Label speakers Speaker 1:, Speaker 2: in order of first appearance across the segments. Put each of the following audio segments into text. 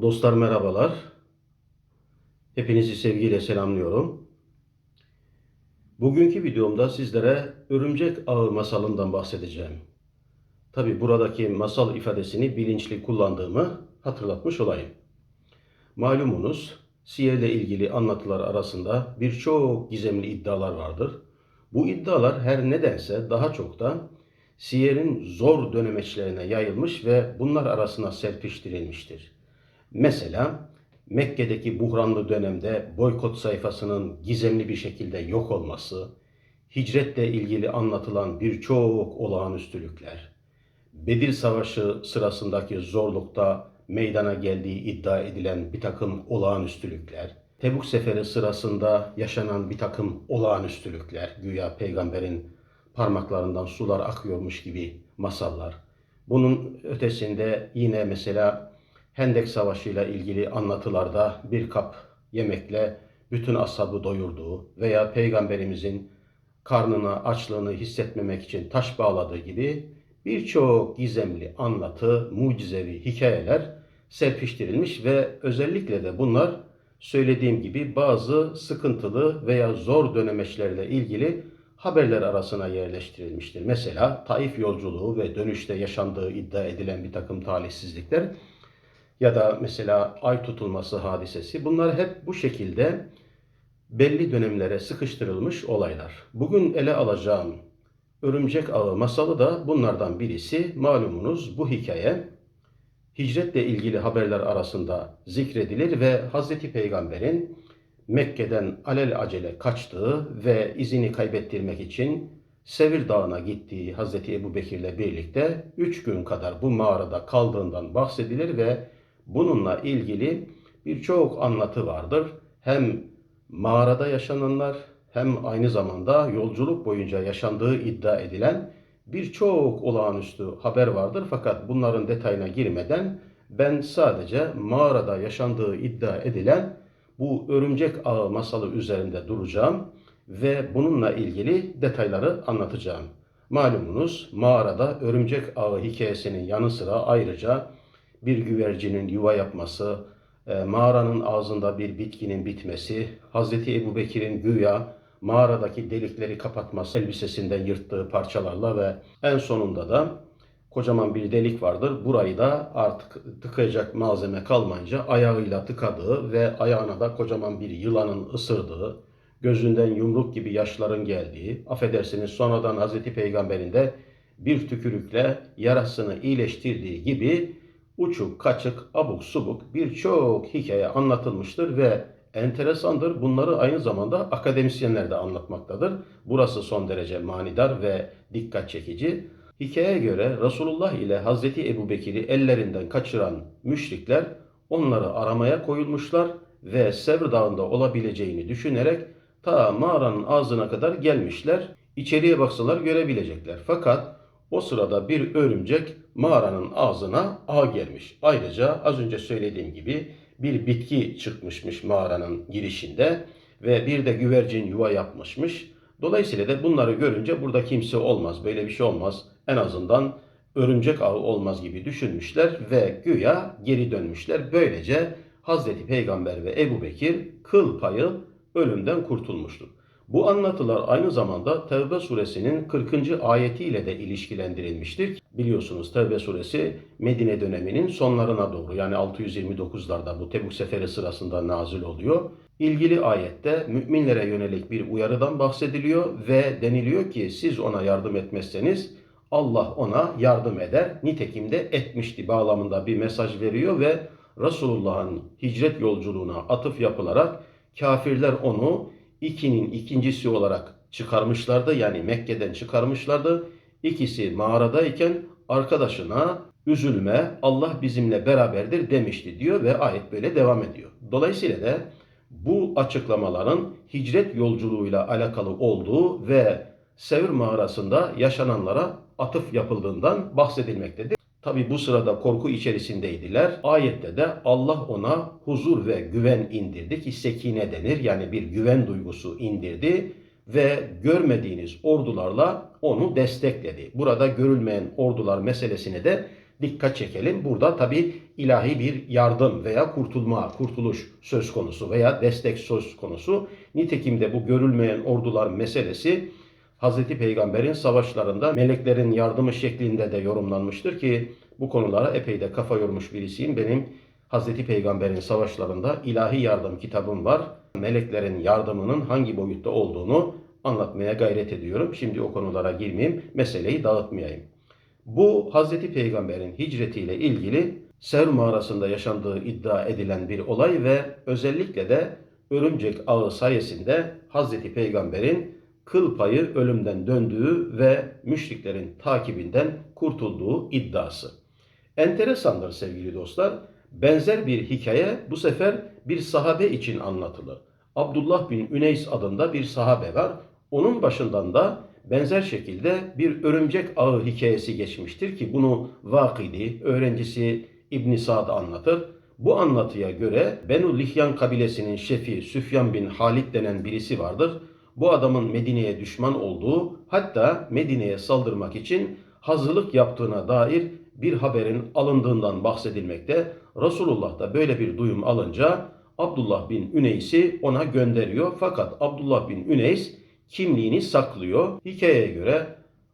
Speaker 1: Dostlar merhabalar. Hepinizi sevgiyle selamlıyorum. Bugünkü videomda sizlere Örümcek Ağı masalından bahsedeceğim. Tabi buradaki masal ifadesini bilinçli kullandığımı hatırlatmış olayım. Malumunuz sihirle ilgili anlatılar arasında birçok gizemli iddialar vardır. Bu iddialar her nedense daha çok da sihirin zor dönemeçlerine yayılmış ve bunlar arasına serpiştirilmiştir. Mesela Mekke'deki buhranlı dönemde boykot sayfasının gizemli bir şekilde yok olması, hicretle ilgili anlatılan birçok olağanüstülükler, Bedir Savaşı sırasındaki zorlukta meydana geldiği iddia edilen bir takım olağanüstülükler, Tebuk Seferi sırasında yaşanan bir takım olağanüstülükler, güya peygamberin parmaklarından sular akıyormuş gibi masallar. Bunun ötesinde yine mesela Hendek Savaşı ile ilgili anlatılarda bir kap yemekle bütün ashabı doyurduğu veya peygamberimizin karnına açlığını hissetmemek için taş bağladığı gibi birçok gizemli anlatı, mucizevi hikayeler serpiştirilmiş ve özellikle de bunlar söylediğim gibi bazı sıkıntılı veya zor dönemeçlerle ilgili haberler arasına yerleştirilmiştir. Mesela Taif yolculuğu ve dönüşte yaşandığı iddia edilen bir takım talihsizlikler ya da mesela ay tutulması hadisesi bunlar hep bu şekilde belli dönemlere sıkıştırılmış olaylar. Bugün ele alacağım Örümcek Ağı masalı da bunlardan birisi. Malumunuz bu hikaye hicretle ilgili haberler arasında zikredilir ve Hazreti Peygamber'in Mekke'den alel acele kaçtığı ve izini kaybettirmek için Sevir Dağı'na gittiği Hazreti Ebu Bekir'le birlikte üç gün kadar bu mağarada kaldığından bahsedilir ve bununla ilgili birçok anlatı vardır. Hem mağarada yaşananlar hem aynı zamanda yolculuk boyunca yaşandığı iddia edilen birçok olağanüstü haber vardır. Fakat bunların detayına girmeden ben sadece mağarada yaşandığı iddia edilen bu örümcek ağı masalı üzerinde duracağım ve bununla ilgili detayları anlatacağım. Malumunuz mağarada örümcek ağı hikayesinin yanı sıra ayrıca bir güvercinin yuva yapması, e, mağaranın ağzında bir bitkinin bitmesi, Hazreti Ebu Bekir'in güya mağaradaki delikleri kapatması, elbisesinden yırttığı parçalarla ve en sonunda da kocaman bir delik vardır. Burayı da artık tıkayacak malzeme kalmayınca ayağıyla tıkadığı ve ayağına da kocaman bir yılanın ısırdığı, gözünden yumruk gibi yaşların geldiği, affedersiniz sonradan Hazreti Peygamber'in de bir tükürükle yarasını iyileştirdiği gibi uçuk, kaçık, abuk subuk birçok hikaye anlatılmıştır ve enteresandır. Bunları aynı zamanda akademisyenler de anlatmaktadır. Burası son derece manidar ve dikkat çekici. Hikayeye göre Resulullah ile Hazreti Ebu Bekir'i ellerinden kaçıran müşrikler onları aramaya koyulmuşlar ve Sevr Dağı'nda olabileceğini düşünerek ta mağaranın ağzına kadar gelmişler. İçeriye baksalar görebilecekler. Fakat o sırada bir örümcek mağaranın ağzına ağ gelmiş. Ayrıca az önce söylediğim gibi bir bitki çıkmışmış mağaranın girişinde ve bir de güvercin yuva yapmışmış. Dolayısıyla da bunları görünce burada kimse olmaz, böyle bir şey olmaz. En azından örümcek ağı olmaz gibi düşünmüşler ve güya geri dönmüşler. Böylece Hazreti Peygamber ve Ebu Bekir kıl payı ölümden kurtulmuştur. Bu anlatılar aynı zamanda Tevbe suresinin 40. ayetiyle de ilişkilendirilmiştir. Biliyorsunuz Tevbe suresi Medine döneminin sonlarına doğru yani 629'larda bu Tebuk seferi sırasında nazil oluyor. İlgili ayette müminlere yönelik bir uyarıdan bahsediliyor ve deniliyor ki siz ona yardım etmezseniz Allah ona yardım eder. Nitekim de etmişti bağlamında bir mesaj veriyor ve Resulullah'ın hicret yolculuğuna atıf yapılarak kafirler onu ikinin ikincisi olarak çıkarmışlardı. Yani Mekke'den çıkarmışlardı. İkisi mağaradayken arkadaşına üzülme Allah bizimle beraberdir demişti diyor ve ayet böyle devam ediyor. Dolayısıyla da bu açıklamaların hicret yolculuğuyla alakalı olduğu ve Sevr mağarasında yaşananlara atıf yapıldığından bahsedilmektedir. Tabi bu sırada korku içerisindeydiler. Ayette de Allah ona huzur ve güven indirdi ki sekine denir. Yani bir güven duygusu indirdi ve görmediğiniz ordularla onu destekledi. Burada görülmeyen ordular meselesine de dikkat çekelim. Burada tabi ilahi bir yardım veya kurtulma, kurtuluş söz konusu veya destek söz konusu. Nitekim de bu görülmeyen ordular meselesi Hazreti Peygamber'in savaşlarında meleklerin yardımı şeklinde de yorumlanmıştır ki bu konulara epey de kafa yormuş birisiyim. Benim Hazreti Peygamber'in savaşlarında ilahi yardım kitabım var. Meleklerin yardımının hangi boyutta olduğunu anlatmaya gayret ediyorum. Şimdi o konulara girmeyeyim, meseleyi dağıtmayayım. Bu Hazreti Peygamber'in hicretiyle ilgili Sevr mağarasında yaşandığı iddia edilen bir olay ve özellikle de örümcek ağı sayesinde Hazreti Peygamber'in kıl payı ölümden döndüğü ve müşriklerin takibinden kurtulduğu iddiası. Enteresandır sevgili dostlar. Benzer bir hikaye bu sefer bir sahabe için anlatılır. Abdullah bin Üneys adında bir sahabe var. Onun başından da benzer şekilde bir örümcek ağı hikayesi geçmiştir ki bunu Vakidi, öğrencisi İbn Sa'd anlatır. Bu anlatıya göre Benu Lihyan kabilesinin şefi Süfyan bin Halid denen birisi vardır. Bu adamın Medine'ye düşman olduğu hatta Medine'ye saldırmak için hazırlık yaptığına dair bir haberin alındığından bahsedilmekte. Resulullah da böyle bir duyum alınca Abdullah bin Üneys'i ona gönderiyor. Fakat Abdullah bin Üneys kimliğini saklıyor. Hikayeye göre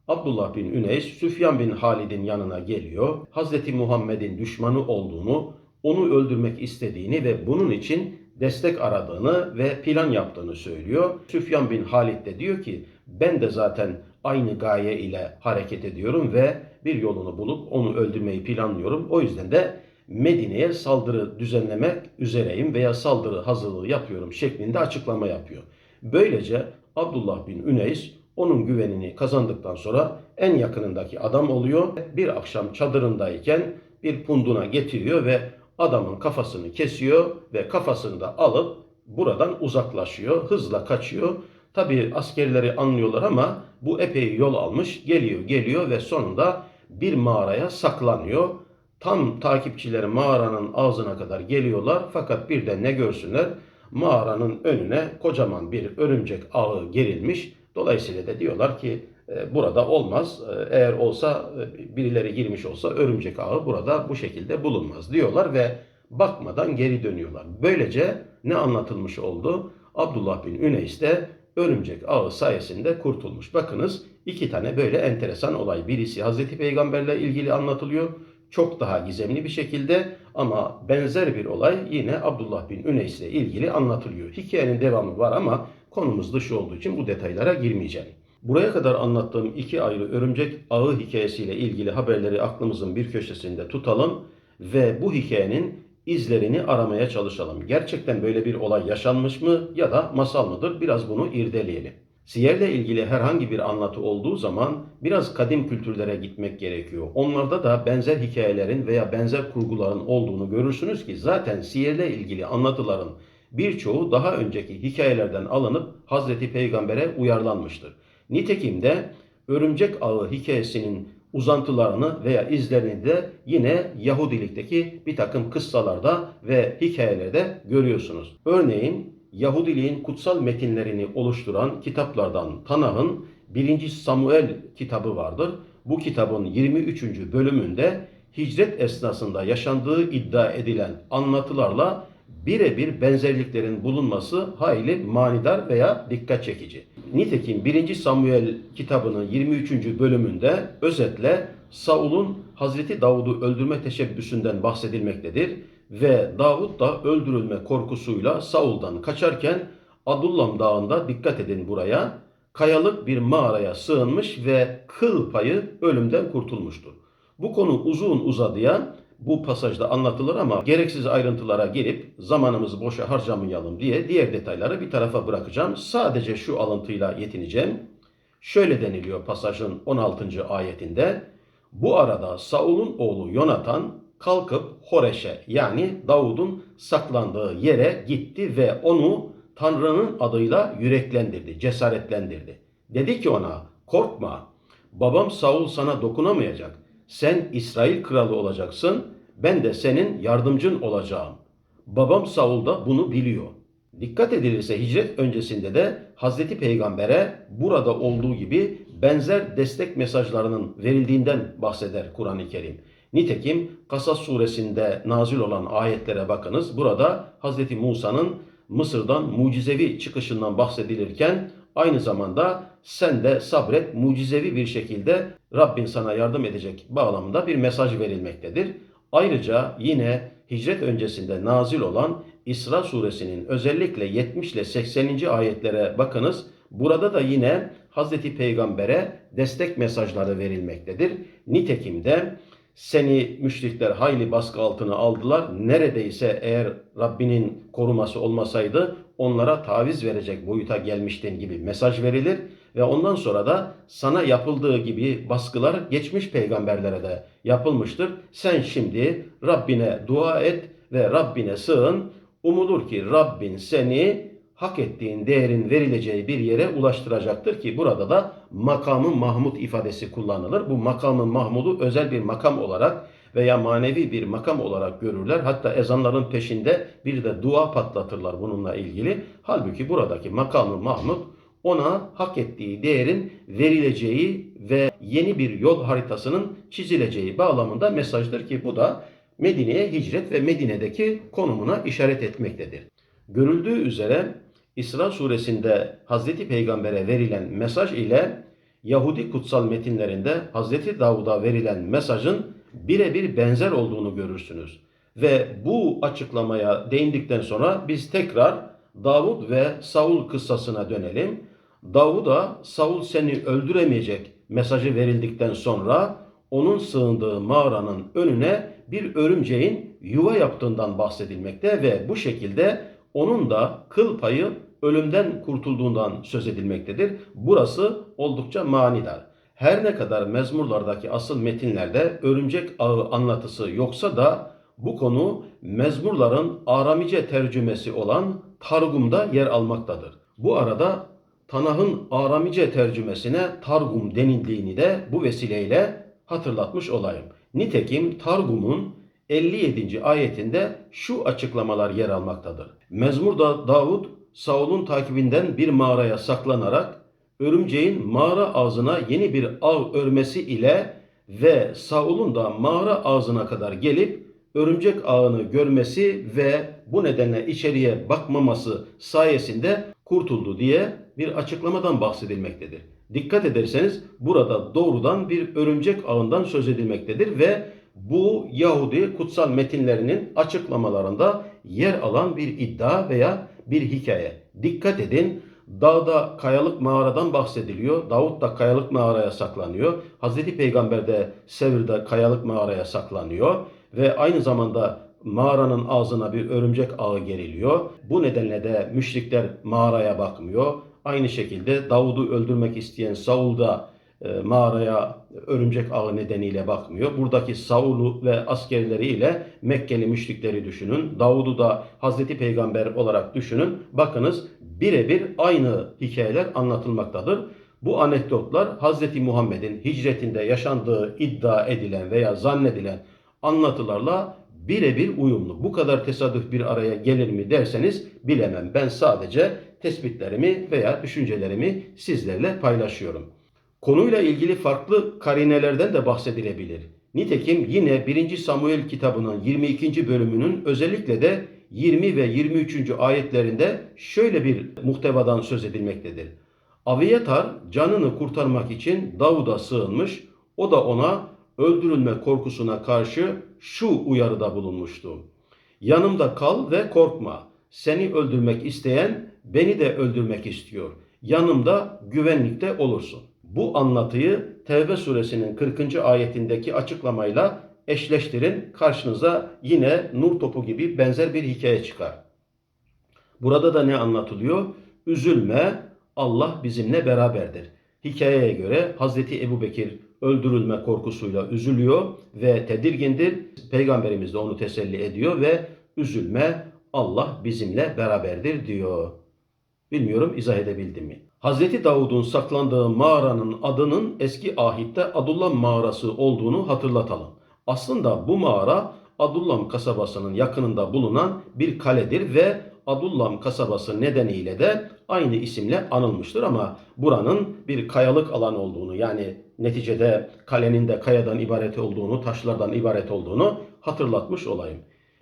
Speaker 1: Abdullah bin Üneys Süfyan bin Halid'in yanına geliyor. Hazreti Muhammed'in düşmanı olduğunu, onu öldürmek istediğini ve bunun için destek aradığını ve plan yaptığını söylüyor. Süfyan bin Halid de diyor ki ben de zaten aynı gaye ile hareket ediyorum ve bir yolunu bulup onu öldürmeyi planlıyorum. O yüzden de Medine'ye saldırı düzenlemek üzereyim veya saldırı hazırlığı yapıyorum şeklinde açıklama yapıyor. Böylece Abdullah bin Üneys onun güvenini kazandıktan sonra en yakınındaki adam oluyor. Bir akşam çadırındayken bir punduna getiriyor ve adamın kafasını kesiyor ve kafasını da alıp buradan uzaklaşıyor, hızla kaçıyor. Tabi askerleri anlıyorlar ama bu epey yol almış, geliyor geliyor ve sonunda bir mağaraya saklanıyor. Tam takipçileri mağaranın ağzına kadar geliyorlar fakat birden ne görsünler? Mağaranın önüne kocaman bir örümcek ağı gerilmiş. Dolayısıyla da diyorlar ki burada olmaz. E, Eğer olsa e, birileri girmiş olsa örümcek ağı burada bu şekilde bulunmaz diyorlar ve bakmadan geri dönüyorlar. Böylece ne anlatılmış oldu? Abdullah bin Üneys de örümcek ağı sayesinde kurtulmuş. Bakınız iki tane böyle enteresan olay. Birisi Hazreti Peygamberle ilgili anlatılıyor. Çok daha gizemli bir şekilde ama benzer bir olay yine Abdullah bin Üneys ile ilgili anlatılıyor. Hikayenin devamı var ama konumuz dışı olduğu için bu detaylara girmeyeceğim. Buraya kadar anlattığım iki ayrı örümcek ağı hikayesiyle ilgili haberleri aklımızın bir köşesinde tutalım ve bu hikayenin izlerini aramaya çalışalım. Gerçekten böyle bir olay yaşanmış mı ya da masal mıdır? Biraz bunu irdeleyelim. Siyerle ilgili herhangi bir anlatı olduğu zaman biraz kadim kültürlere gitmek gerekiyor. Onlarda da benzer hikayelerin veya benzer kurguların olduğunu görürsünüz ki zaten siyerle ilgili anlatıların birçoğu daha önceki hikayelerden alınıp Hazreti Peygamber'e uyarlanmıştır. Nitekim de örümcek ağı hikayesinin uzantılarını veya izlerini de yine Yahudilikteki bir takım kıssalarda ve hikayelerde görüyorsunuz. Örneğin Yahudiliğin kutsal metinlerini oluşturan kitaplardan Tanah'ın 1. Samuel kitabı vardır. Bu kitabın 23. bölümünde hicret esnasında yaşandığı iddia edilen anlatılarla birebir benzerliklerin bulunması hayli manidar veya dikkat çekici. Nitekim 1. Samuel kitabının 23. bölümünde özetle Saul'un Hazreti Davud'u öldürme teşebbüsünden bahsedilmektedir ve Davud da öldürülme korkusuyla Saul'dan kaçarken Adullam Dağı'nda dikkat edin buraya kayalık bir mağaraya sığınmış ve kıl payı ölümden kurtulmuştur. Bu konu uzun uzadıya bu pasajda anlatılır ama gereksiz ayrıntılara girip zamanımızı boşa harcamayalım diye diğer detayları bir tarafa bırakacağım. Sadece şu alıntıyla yetineceğim. Şöyle deniliyor pasajın 16. ayetinde. Bu arada Saul'un oğlu Yonatan kalkıp Horeş'e yani Davud'un saklandığı yere gitti ve onu Tanrı'nın adıyla yüreklendirdi, cesaretlendirdi. Dedi ki ona korkma babam Saul sana dokunamayacak. Sen İsrail kralı olacaksın, ben de senin yardımcın olacağım. Babam Saul da bunu biliyor. Dikkat edilirse hicret öncesinde de Hazreti Peygamber'e burada olduğu gibi benzer destek mesajlarının verildiğinden bahseder Kur'an-ı Kerim. Nitekim Kasas suresinde nazil olan ayetlere bakınız. Burada Hz. Musa'nın Mısır'dan mucizevi çıkışından bahsedilirken aynı zamanda sen de sabret mucizevi bir şekilde Rabbin sana yardım edecek bağlamında bir mesaj verilmektedir. Ayrıca yine hicret öncesinde nazil olan İsra suresinin özellikle 70 ile 80. ayetlere bakınız. Burada da yine Hazreti Peygamber'e destek mesajları verilmektedir. Nitekim de seni müşrikler hayli baskı altına aldılar. Neredeyse eğer Rabbinin koruması olmasaydı onlara taviz verecek boyuta gelmiştin gibi mesaj verilir. Ve ondan sonra da sana yapıldığı gibi baskılar geçmiş peygamberlere de yapılmıştır. Sen şimdi Rabbine dua et ve Rabbine sığın. Umulur ki Rabbin seni hak ettiğin değerin verileceği bir yere ulaştıracaktır ki burada da makamı Mahmud ifadesi kullanılır. Bu makamı Mahmud'u özel bir makam olarak veya manevi bir makam olarak görürler. Hatta ezanların peşinde bir de dua patlatırlar bununla ilgili. Halbuki buradaki makamı Mahmud ona hak ettiği değerin verileceği ve yeni bir yol haritasının çizileceği bağlamında mesajdır ki bu da Medine'ye hicret ve Medine'deki konumuna işaret etmektedir. Görüldüğü üzere İsra suresinde Hazreti Peygamber'e verilen mesaj ile Yahudi kutsal metinlerinde Hazreti Davud'a verilen mesajın birebir benzer olduğunu görürsünüz. Ve bu açıklamaya değindikten sonra biz tekrar Davud ve Saul kıssasına dönelim. Davud'a Saul seni öldüremeyecek mesajı verildikten sonra onun sığındığı mağaranın önüne bir örümceğin yuva yaptığından bahsedilmekte ve bu şekilde onun da kıl payı ölümden kurtulduğundan söz edilmektedir. Burası oldukça manidar. Her ne kadar mezmurlardaki asıl metinlerde örümcek ağı anlatısı yoksa da bu konu mezmurların Aramice tercümesi olan Targum'da yer almaktadır. Bu arada Tanah'ın Aramice tercümesine Targum denildiğini de bu vesileyle hatırlatmış olayım. Nitekim Targum'un 57. ayetinde şu açıklamalar yer almaktadır. Mezmurda Davud Saul'un takibinden bir mağaraya saklanarak örümceğin mağara ağzına yeni bir ağ örmesi ile ve Saul'un da mağara ağzına kadar gelip örümcek ağını görmesi ve bu nedenle içeriye bakmaması sayesinde kurtuldu diye bir açıklamadan bahsedilmektedir. Dikkat ederseniz burada doğrudan bir örümcek ağından söz edilmektedir ve bu Yahudi kutsal metinlerinin açıklamalarında yer alan bir iddia veya bir hikaye. Dikkat edin dağda kayalık mağaradan bahsediliyor. Davut da kayalık mağaraya saklanıyor. Hazreti Peygamber de Sevir'de kayalık mağaraya saklanıyor. Ve aynı zamanda mağaranın ağzına bir örümcek ağı geriliyor. Bu nedenle de müşrikler mağaraya bakmıyor. Aynı şekilde Davud'u öldürmek isteyen Saul da mağaraya örümcek ağı nedeniyle bakmıyor. Buradaki Saul'u ve askerleriyle Mekkeli müşrikleri düşünün. Davud'u da Hazreti Peygamber olarak düşünün. Bakınız birebir aynı hikayeler anlatılmaktadır. Bu anekdotlar Hazreti Muhammed'in hicretinde yaşandığı iddia edilen veya zannedilen anlatılarla birebir uyumlu. Bu kadar tesadüf bir araya gelir mi derseniz bilemem. Ben sadece tespitlerimi veya düşüncelerimi sizlerle paylaşıyorum. Konuyla ilgili farklı karinelerden de bahsedilebilir. Nitekim yine 1. Samuel kitabının 22. bölümünün özellikle de 20 ve 23. ayetlerinde şöyle bir muhtevadan söz edilmektedir. Aviyatar canını kurtarmak için Davud'a sığınmış, o da ona öldürülme korkusuna karşı şu uyarıda bulunmuştu. Yanımda kal ve korkma. Seni öldürmek isteyen beni de öldürmek istiyor. Yanımda güvenlikte olursun. Bu anlatıyı Tevbe suresinin 40. ayetindeki açıklamayla eşleştirin. Karşınıza yine nur topu gibi benzer bir hikaye çıkar. Burada da ne anlatılıyor? Üzülme, Allah bizimle beraberdir. Hikayeye göre Hazreti Ebu Bekir öldürülme korkusuyla üzülüyor ve tedirgindir. Peygamberimiz de onu teselli ediyor ve üzülme Allah bizimle beraberdir diyor. Bilmiyorum izah edebildim mi? Hazreti Davud'un saklandığı mağaranın adının eski ahitte Adullam mağarası olduğunu hatırlatalım. Aslında bu mağara Adullam kasabasının yakınında bulunan bir kaledir ve Adullam kasabası nedeniyle de aynı isimle anılmıştır ama buranın bir kayalık alan olduğunu yani neticede kalenin de kayadan ibaret olduğunu, taşlardan ibaret olduğunu hatırlatmış olayım.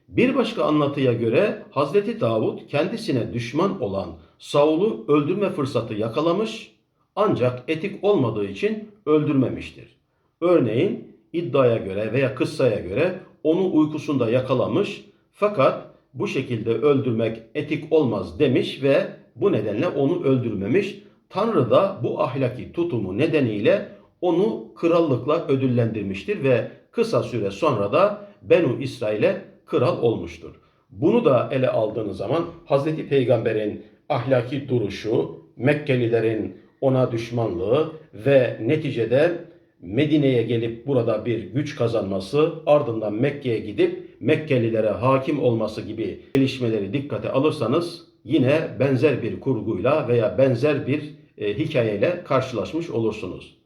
Speaker 1: Bir başka anlatıya göre Hazreti Davud kendisine düşman olan Saul'u öldürme fırsatı yakalamış ancak etik olmadığı için öldürmemiştir. Örneğin iddiaya göre veya kıssaya göre onu uykusunda yakalamış fakat bu şekilde öldürmek etik olmaz demiş ve bu nedenle onu öldürmemiş. Tanrı da bu ahlaki tutumu nedeniyle onu krallıkla ödüllendirmiştir ve kısa süre sonra da Benu İsrail'e kral olmuştur. Bunu da ele aldığınız zaman Hazreti Peygamber'in ahlaki duruşu, Mekkelilerin ona düşmanlığı ve neticede Medine'ye gelip burada bir güç kazanması, ardından Mekke'ye gidip Mekkelilere hakim olması gibi gelişmeleri dikkate alırsanız yine benzer bir kurguyla veya benzer bir e, hikayeyle karşılaşmış olursunuz.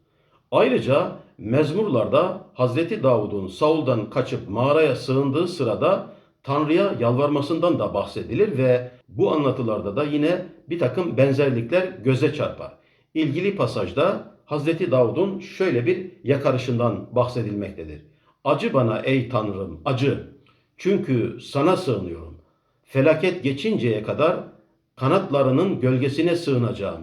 Speaker 1: Ayrıca mezmurlarda Hazreti Davud'un Saul'dan kaçıp mağaraya sığındığı sırada Tanrı'ya yalvarmasından da bahsedilir ve bu anlatılarda da yine bir takım benzerlikler göze çarpar. İlgili pasajda Hazreti Davud'un şöyle bir yakarışından bahsedilmektedir. Acı bana ey Tanrım, acı. Çünkü sana sığınıyorum. Felaket geçinceye kadar kanatlarının gölgesine sığınacağım.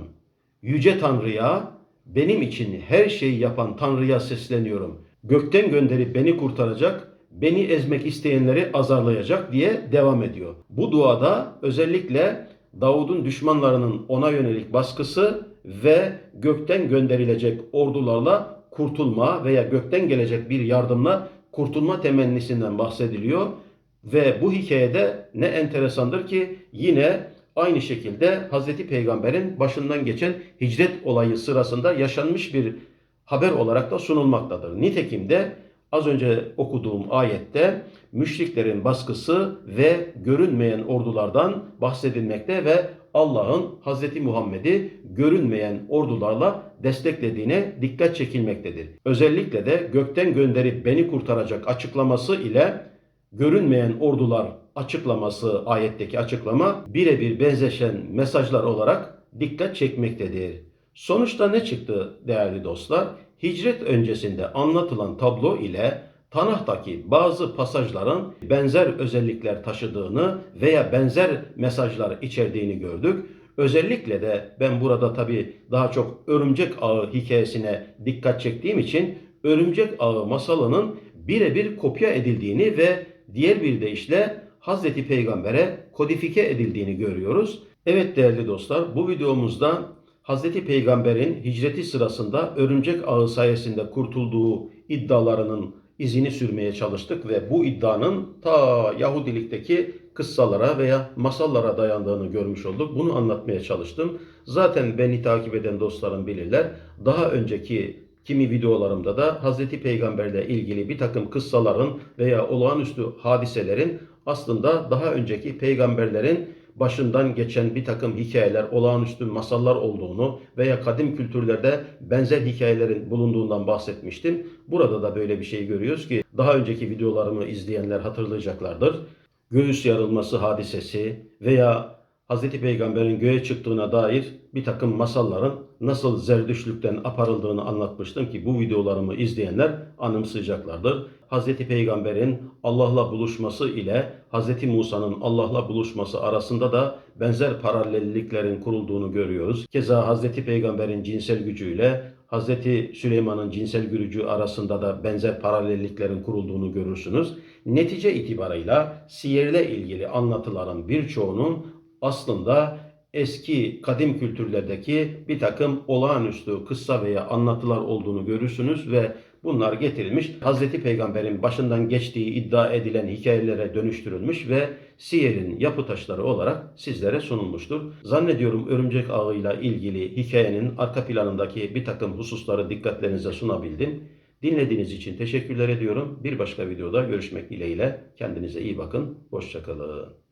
Speaker 1: Yüce Tanrı'ya, benim için her şeyi yapan Tanrı'ya sesleniyorum. Gökten gönderip beni kurtaracak, beni ezmek isteyenleri azarlayacak diye devam ediyor. Bu duada özellikle Davud'un düşmanlarının ona yönelik baskısı ve gökten gönderilecek ordularla kurtulma veya gökten gelecek bir yardımla kurtulma temennisinden bahsediliyor. Ve bu hikayede ne enteresandır ki yine aynı şekilde Hazreti Peygamber'in başından geçen hicret olayı sırasında yaşanmış bir haber olarak da sunulmaktadır. Nitekim de az önce okuduğum ayette müşriklerin baskısı ve görünmeyen ordulardan bahsedilmekte ve Allah'ın Hazreti Muhammed'i görünmeyen ordularla desteklediğine dikkat çekilmektedir. Özellikle de gökten gönderip beni kurtaracak açıklaması ile görünmeyen ordular açıklaması ayetteki açıklama birebir benzeşen mesajlar olarak dikkat çekmektedir. Sonuçta ne çıktı değerli dostlar? Hicret öncesinde anlatılan tablo ile Tanah'taki bazı pasajların benzer özellikler taşıdığını veya benzer mesajlar içerdiğini gördük. Özellikle de ben burada tabi daha çok örümcek ağı hikayesine dikkat çektiğim için örümcek ağı masalının birebir kopya edildiğini ve diğer bir deyişle Hazreti Peygamber'e kodifike edildiğini görüyoruz. Evet değerli dostlar bu videomuzda Hazreti Peygamber'in hicreti sırasında örümcek ağı sayesinde kurtulduğu iddialarının izini sürmeye çalıştık ve bu iddianın ta Yahudilikteki kıssalara veya masallara dayandığını görmüş olduk. Bunu anlatmaya çalıştım. Zaten beni takip eden dostlarım bilirler. Daha önceki kimi videolarımda da Hazreti Peygamberle ilgili bir takım kıssaların veya olağanüstü hadiselerin aslında daha önceki peygamberlerin başından geçen bir takım hikayeler, olağanüstü masallar olduğunu veya kadim kültürlerde benzer hikayelerin bulunduğundan bahsetmiştim. Burada da böyle bir şey görüyoruz ki daha önceki videolarımı izleyenler hatırlayacaklardır. Göğüs yarılması hadisesi veya Hz. Peygamber'in göğe çıktığına dair bir takım masalların nasıl zerdüşlükten aparıldığını anlatmıştım ki bu videolarımı izleyenler anımsayacaklardır. Hz. Peygamber'in Allah'la buluşması ile Hz. Musa'nın Allah'la buluşması arasında da benzer paralelliklerin kurulduğunu görüyoruz. Keza Hz. Peygamber'in cinsel gücüyle Hz. Süleyman'ın cinsel gücü arasında da benzer paralelliklerin kurulduğunu görürsünüz. Netice itibarıyla siyerle ilgili anlatıların birçoğunun aslında eski kadim kültürlerdeki bir takım olağanüstü kıssa veya anlatılar olduğunu görürsünüz ve bunlar getirilmiş Hazreti Peygamber'in başından geçtiği iddia edilen hikayelere dönüştürülmüş ve siyerin yapı taşları olarak sizlere sunulmuştur. Zannediyorum örümcek ağıyla ilgili hikayenin arka planındaki bir takım hususları dikkatlerinize sunabildim. Dinlediğiniz için teşekkürler ediyorum. Bir başka videoda görüşmek dileğiyle. Kendinize iyi bakın. Hoşçakalın.